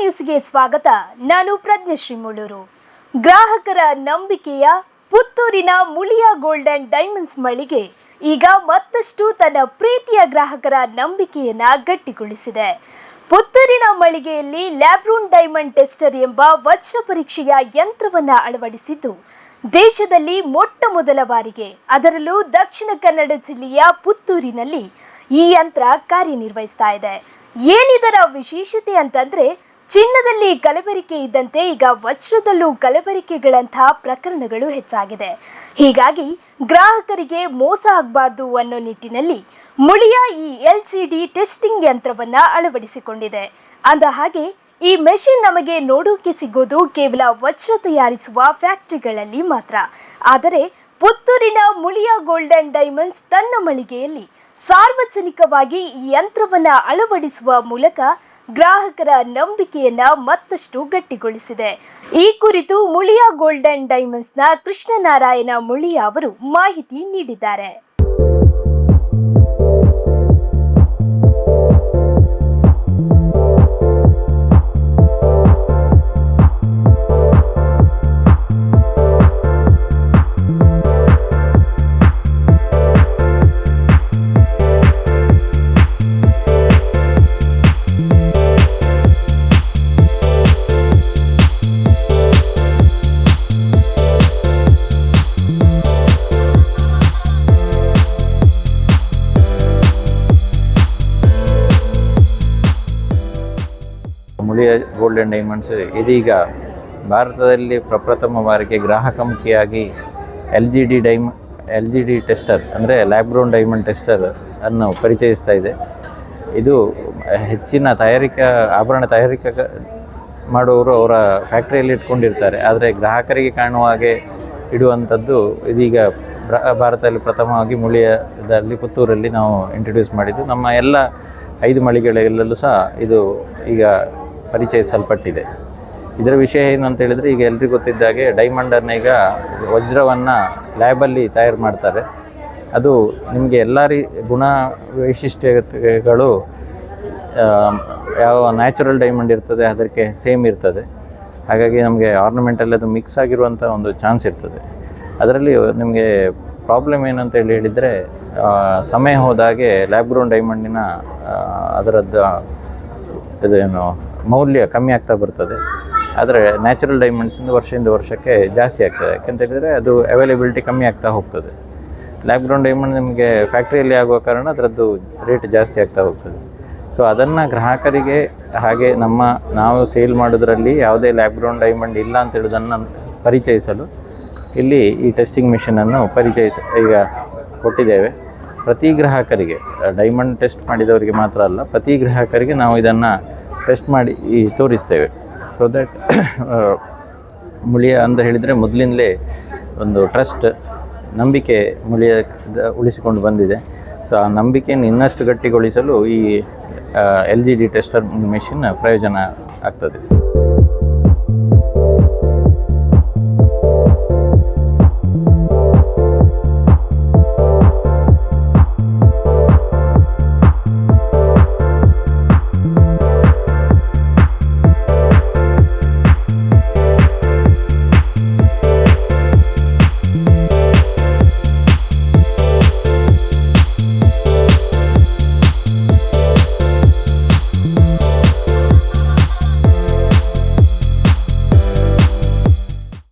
ನ್ಯೂಸ್ಗೆ ಸ್ವಾಗತ. ನಾನು ಪ್ರಜ್ಞಶ್ರೀ ಮುಳ್ಳೂರು ಗ್ರಾಹಕರ ನಂಬಿಕೆಯ ಪುತ್ತೂರಿನ ಮುಳಿಯ ಗೋಲ್ಡನ್ ಡೈಮಂಡ್ಸ್ ಮಳಿಗೆ ಈಗ ಮತ್ತಷ್ಟು ತನ್ನ ಪ್ರೀತಿಯ ಗ್ರಾಹಕರ ನಂಬಿಕೆಯನ್ನ ಗಟ್ಟಿಗೊಳಿಸಿದೆ. ಪುತ್ತೂರಿನ ಮಳಿಗೆಯಲ್ಲಿ ಲ್ಯಾಬ್ರೂನ್ ಡೈಮಂಡ್ ಟೆಸ್ಟರ್ ಎಂಬ ವಜ್ರ ಪರೀಕ್ಷೆಯ ಯಂತ್ರವನ್ನ ಅಳವಡಿಸಿದ್ದು, ದೇಶದಲ್ಲಿ ಮೊಟ್ಟ ಮೊದಲ ಬಾರಿಗೆ. ಅದರಲ್ಲೂ ದಕ್ಷಿಣ ಕನ್ನಡ ಜಿಲ್ಲೆಯ ಪುತ್ತೂರಿನಲ್ಲಿ ಈ ಯಂತ್ರ ಕಾರ್ಯನಿರ್ವಹಿಸ್ತಾ ಇದೆ. ಏನಿದರ ವಿಶೇಷತೆ ಅಂತಂದ್ರೆ ಚಿನ್ನದಲ್ಲಿ ಕಲಬೆರಿಕೆ ಇದ್ದಂತೆ ಈಗ ವಜ್ರದಲ್ಲೂ ಕಲಬೆರಿಕೆಗಳಂತಹ ಪ್ರಕರಣಗಳು ಹೆಚ್ಚಾಗಿದೆ. ಹೀಗಾಗಿ ಗ್ರಾಹಕರಿಗೆ ಮೋಸ ಆಗಬಾರ್ದು ಅನ್ನೋ ನಿಟ್ಟಿನಲ್ಲಿ ಮುಳಿಯ ಈ ಎಲ್ ಸಿ ಡಿ ಟೆಸ್ಟಿಂಗ್ ಯಂತ್ರವನ್ನ ಅಳವಡಿಸಿಕೊಂಡಿದೆ. ಅಂದ ಹಾಗೆ ಈ ಮೆಷಿನ್ ನಮಗೆ ನೋಡೋಕೆ ಸಿಗೋದು ಕೇವಲ ವಜ್ರ ತಯಾರಿಸುವ ಫ್ಯಾಕ್ಟರಿಗಳಲ್ಲಿ ಮಾತ್ರ. ಆದರೆ ಪುತ್ತೂರಿನ ಮುಳಿಯ ಗೋಲ್ಡನ್ ಡೈಮಂಡ್ಸ್ ತನ್ನ ಮಳಿಗೆಯಲ್ಲಿ ಸಾರ್ವಜನಿಕವಾಗಿ ಈ ಯಂತ್ರವನ್ನ ಅಳವಡಿಸುವ ಮೂಲಕ ಗ್ರಾಹಕರ ನಂಬಿಕೆಯನ್ನ ಮತ್ತಷ್ಟು ಗಟ್ಟಿಗೊಳಿಸಿದೆ ಈ ಕುರಿತು ಮುಳಿಯಾ ಗೋಲ್ಡನ್ ಡೈಮಂಡ್ಸ್ನ ಕೃಷ್ಣನಾರಾಯಣ ಮುಳಿಯಾ ಅವರು ಮಾಹಿತಿ ನೀಡಿದ್ದಾರೆ. ಮುಳಿಯ ಗೋಲ್ಡನ್ ಡೈಮಂಡ್ಸ್ ಇದೀಗ ಭಾರತದಲ್ಲಿ ಪ್ರಪ್ರಥಮ ಬಾರಿಗೆ ಗ್ರಾಹಕಮುಖಿಯಾಗಿ ಎಲ್ ಜಿ ಡಿ ಡೈಮ ಎಲ್ ಜಿ ಡಿ ಟೆಸ್ಟರ್, ಅಂದರೆ ಲ್ಯಾಬ್ರೋನ್ ಡೈಮಂಡ್ ಟೆಸ್ಟರ್ ಅನ್ನು ಪರಿಚಯಿಸ್ತಾ ಇದೆ. ಇದು ಹೆಚ್ಚಿನ ತಯಾರಿಕಾ, ಆಭರಣ ತಯಾರಿಕಾ ಮಾಡುವವರು ಅವರ ಫ್ಯಾಕ್ಟ್ರಿಯಲ್ಲಿ ಇಟ್ಕೊಂಡಿರ್ತಾರೆ. ಆದರೆ ಗ್ರಾಹಕರಿಗೆ ಕಾಣುವ ಹಾಗೆ ಇಡುವಂಥದ್ದು ಇದೀಗ ಭಾರತದಲ್ಲಿ ಪ್ರಥಮವಾಗಿ ಮುಳಿಯದಲ್ಲಿ ಪುತ್ತೂರಲ್ಲಿ ನಾವು ಇಂಟ್ರೊಡ್ಯೂಸ್ ಮಾಡಿದ್ದು. ನಮ್ಮ ಎಲ್ಲ ಐದು ಮಳಿಗೆಗಳಲ್ಲೂ ಸಹ ಇದು ಈಗ ಪರಿಚಯಿಸಲ್ಪಟ್ಟಿದೆ. ಇದರ ವಿಷಯ ಏನು ಅಂತ ಹೇಳಿದರೆ, ಈಗ ಎಲ್ರಿಗೂ ಗೊತ್ತಿದ್ದಾಗೆ ಡೈಮಂಡನ್ನು ಈಗ ವಜ್ರವನ್ನು ಲ್ಯಾಬಲ್ಲಿ ತಯಾರು ಮಾಡ್ತಾರೆ. ಅದು ನಿಮಗೆ ಎಲ್ಲ ರೀ, ಗುಣ ವೈಶಿಷ್ಟ್ಯಗಳು ಯಾವ ನ್ಯಾಚುರಲ್ ಡೈಮಂಡ್ ಇರ್ತದೆ, ಅದಕ್ಕೆ ಸೇಮ್ ಇರ್ತದೆ. ಹಾಗಾಗಿ ನಮಗೆ ಆರ್ನಮೆಂಟಲ್ಲಿ ಅದು ಮಿಕ್ಸ್ ಆಗಿರುವಂಥ ಒಂದು ಚಾನ್ಸ್ ಇರ್ತದೆ. ಅದರಲ್ಲಿ ನಿಮಗೆ ಪ್ರಾಬ್ಲಮ್ ಏನಂತ ಹೇಳಿ ಹೇಳಿದರೆ ಸಮಯ ಹೋದಾಗೆ ಲ್ಯಾಬ್ ಗ್ರೌಂಡ್ ಡೈಮಂಡಿನ ಅದರದ್ದು ಇದೇನು ಮೌಲ್ಯ ಕಮ್ಮಿ ಆಗ್ತಾ ಬರ್ತದೆ. ಆದರೆ ನ್ಯಾಚುರಲ್ ಡೈಮಂಡ್ಸಿಂದ ವರ್ಷದಿಂದ ವರ್ಷಕ್ಕೆ ಜಾಸ್ತಿ ಆಗ್ತದೆ. ಯಾಕೆಂತ ಹೇಳಿದರೆ ಅದು ಅವೈಲೇಬಿಲಿಟಿ ಕಮ್ಮಿ ಆಗ್ತಾ ಹೋಗ್ತದೆ. ಲ್ಯಾಬ್ ಗ್ರೌಂಡ್ ಡೈಮಂಡ್ ನಿಮಗೆ ಫ್ಯಾಕ್ಟ್ರಿಯಲ್ಲಿ ಆಗುವ ಕಾರಣ ಅದರದ್ದು ರೇಟ್ ಜಾಸ್ತಿ ಆಗ್ತಾ ಹೋಗ್ತದೆ. ಸೊ ಅದನ್ನು ಗ್ರಾಹಕರಿಗೆ ಹಾಗೆ ನಮ್ಮ ನಾವು ಸೇಲ್ ಮಾಡೋದ್ರಲ್ಲಿ ಯಾವುದೇ ಲ್ಯಾಬ್ ಗ್ರೌಂಡ್ ಡೈಮಂಡ್ ಇಲ್ಲ ಅಂತ ಹೇಳೋದನ್ನು ಪರಿಚಯಿಸಲು ಇಲ್ಲಿ ಈ ಟೆಸ್ಟಿಂಗ್ ಮಿಷಿನನ್ನು ಪರಿಚಯಿಸ, ಈಗ ಕೊಟ್ಟಿದ್ದೇವೆ. ಪ್ರತಿ ಗ್ರಾಹಕರಿಗೆ ಡೈಮಂಡ್ ಟೆಸ್ಟ್ ಮಾಡಿದವರಿಗೆ ಮಾತ್ರ ಅಲ್ಲ, ಪ್ರತಿ ಗ್ರಾಹಕರಿಗೆ ನಾವು ಇದನ್ನು ಟೆಸ್ಟ್ ಮಾಡಿ ಈ ತೋರಿಸ್ತೇವೆ. ಸೊ ದ್ಯಾಟ್ ಮುಳಿಯ ಅಂತ ಹೇಳಿದರೆ ಮೊದಲಿಂದಲೇ ಒಂದು ಟ್ರಸ್ಟ್ ನಂಬಿಕೆ ಮುಳಿಯ ಉಳಿಸಿಕೊಂಡು ಬಂದಿದೆ. ಸೊ ಆ ನಂಬಿಕೆಯನ್ನು ಇನ್ನಷ್ಟು ಗಟ್ಟಿಗೊಳಿಸಲು ಈ L G D tester machine ಪ್ರಯೋಜನ ಆಗ್ತದೆ.